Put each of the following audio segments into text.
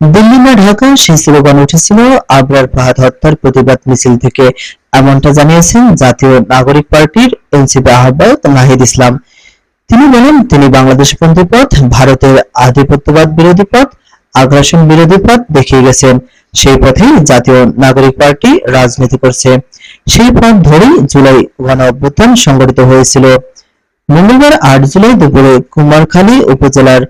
দিল্লি না ঢাকা, সেই স্লোগান উঠেছিল, আবরার ফাহাদ হত্যার প্রতিবাদ মিছিল থেকে। এমনটা জানিয়েছেন জাতীয় নাগরিক পার্টির এনসিপি আহ্বায়ক নাহিদ ইসলাম। তিনি বলেন, তিনি বাংলাদেশপন্থী পথ, ভারতের আধিপত্যবাদ বিরোধী পথ, আগ্রাসন বিরোধী পথ দেখিয়ে গেছেন। সেই পথেই জাতীয় নাগরিক পার্টি রাজনীতি করছে। সেই পথ ধরেই জুলাই গণ অভ্যুত্থান সংগঠিত হয়েছিল। মঙ্গলবার আট জুলাই দুপুরে কুমারখালী উপজেলার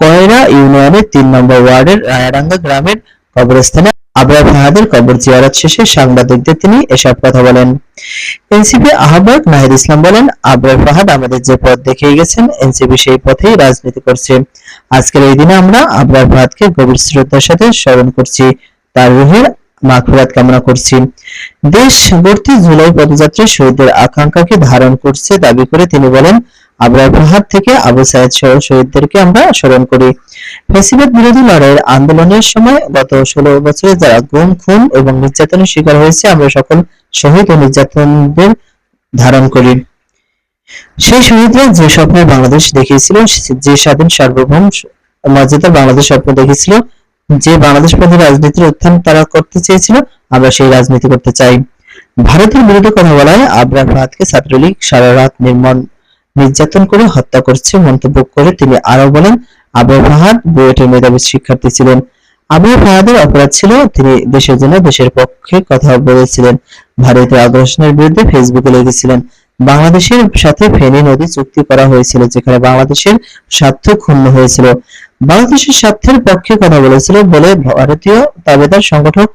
কয়রা ইউনিয়নের তিন নম্বর ওয়ার্ডের রায়াডাঙ্গা গ্রামের কবরস্থানে আবরার ফাহাদের কবর জিয়ারত শেষে সাংবাদিকদের তিনি এসব কথা বলেন। এনসিপি আহ্বায়ক নাহিদ ইসলাম বলেন, আবরার ফাহাদ আমাদের যে পথ দেখিয়ে গেছেন, এনসিপি সেই পথেই রাজনীতি করছে। আজকের এই দিনে আমরা আবরার ফাহাদকে গভীর শ্রদ্ধার সাথে স্মরণ করছি। তার রুহের মাগফিরাত কামনা করছি। দেশ গড়তে জুলাই পদযাত্রা শহীদদের আকাঙ্ক্ষাকে ধারণ করছে দাবি করে তিনি বলেন আবরার ফাহাদ থেকে আবু সাইদ সহ শহীদদেরকে আমরা স্মরণ করি। ফেসিবাদ বিরোধী লড়াইয়ের আন্দোলনের সময় গত ষোলো বছরে যারা গুম, খুন এবং নির্যাতনের শিকার হয়েছে, আমরা সকল শহীদ ও নির্যাতনদের ধারণ করি। সেই শহীদরা যে স্বপ্নের বাংলাদেশ দেখিয়েছিল, যে স্বাধীন সার্বভৌম মর্যাদার বাংলাদেশ স্বপ্ন দেখেছিল যে বাংলাদেশ পথে রাজনীতির উত্থান তারা করতে চেয়েছিল, আমরা সেই রাজনীতি করতে চাই। ভারতের বিরুদ্ধে কথা বলায় আবরার ফাহাদকে ছাত্রলীগ সারা রাত নির্মম নির্যাতন করে হত্যা করছে মন্তব্য করে তিনি আরও বলেন, আবু ফাহাদ বুয়েটের মেধাবী শিক্ষার্থী ছিলেন। আবু ফাহাদের অপরাধ ছিল, তিনি দেশের জন্য দেশের পক্ষে কথা বলেছিলেন। ভারতীয় আগ্রাসনের বিরুদ্ধে ফেসবুকে লিখেছিলেন, বাংলাদেশের সাথে ফেনী নদী চুক্তি করা হয়েছিল, যেখানে বাংলাদেশের স্বার্থ ক্ষুণ্ণ হয়েছিল। বাংলাদেশের স্বার্থের পক্ষে কথা বলেছিল বলে ভারতীয় দাবেদার সংগঠক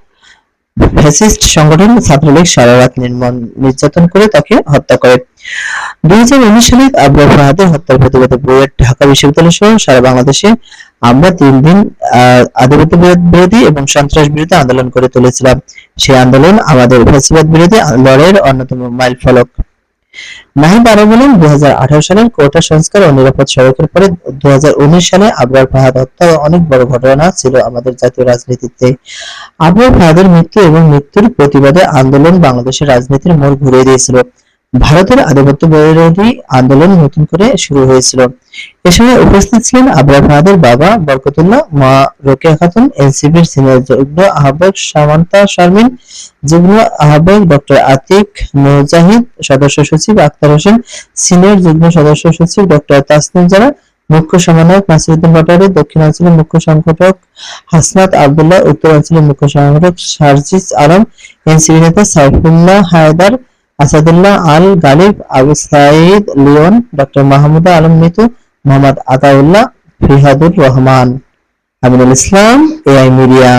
ফ্যাসিস্ট সংগঠন ছাত্রলীগ সারা রাত নির্মম নির্যাতন করে তাকে হত্যা করে। দুই হাজার উনিশ সালে আবরার ফাহাদের হত্যার প্রতিবাদে বুয়েট ঢাকা বিশ্ববিদ্যালয় সহ সারা বাংলাদেশে আমরা তিন দিন আধিপত্য বিরোধী এবং সন্ত্রাস বিরোধী আন্দোলন করে তুলেছিলাম। সেই আন্দোলন আমাদের ফ্যাসিবাদ বিরোধী লড়াইয়ের অন্যতম মাইল ফলক নাহিদ আরও বলেন দু হাজার আঠারো সালের কোটা সংস্কার ও নিরাপদ সড়কের পরে দু হাজার উনিশ সালে আবরার ফাহাদ হত্যা অনেক বড় ঘটনা ছিল আমাদের জাতীয় রাজনীতিতে। আবরার ফাহাদের মৃত্যু এবং মৃত্যুর প্রতিবাদে আন্দোলন বাংলাদেশের রাজনীতির মোড় ঘুরিয়ে দিয়েছিল। ভারতের আধিপত্য বিরোধী আন্দোলন নতুন করে শুরু হয়েছিল। এ সময় উপস্থিত ছিলেন আবরার ফাহাদের বাবা, বরকতুল্লাহ, মা রোকেয়া খাতুন, এনসিপির সিনিয়র যুগ্ম আহ্বায়ক সামান্তা শারমিন, যুগ্ম আহ্বায়ক ডক্টর আতিক মুজাহিদ, সদস্য সচিব আক্তার হোসেন, সিনিয়র যুগ্ম সদস্য সচিব ডক্টর তাসনিম জারা মুখ্য সমন্বয়ক নাসিরুদ্দিন পাটোয়ারি দক্ষিণাঞ্চলের মুখ্য সংগঠক হাসনাত আব্দুল্লাহ উত্তরাঞ্চলের মুখ্য সংগঠক সার্জিস আলম, এনসিপি নেতা Saifullah Haider Asadullah Al Galib Abu Sayed Leon, doctor Mahmuda Alam Mitu Mohammad Ataullah Fihadur Rahman. Aminul Islam, AI media.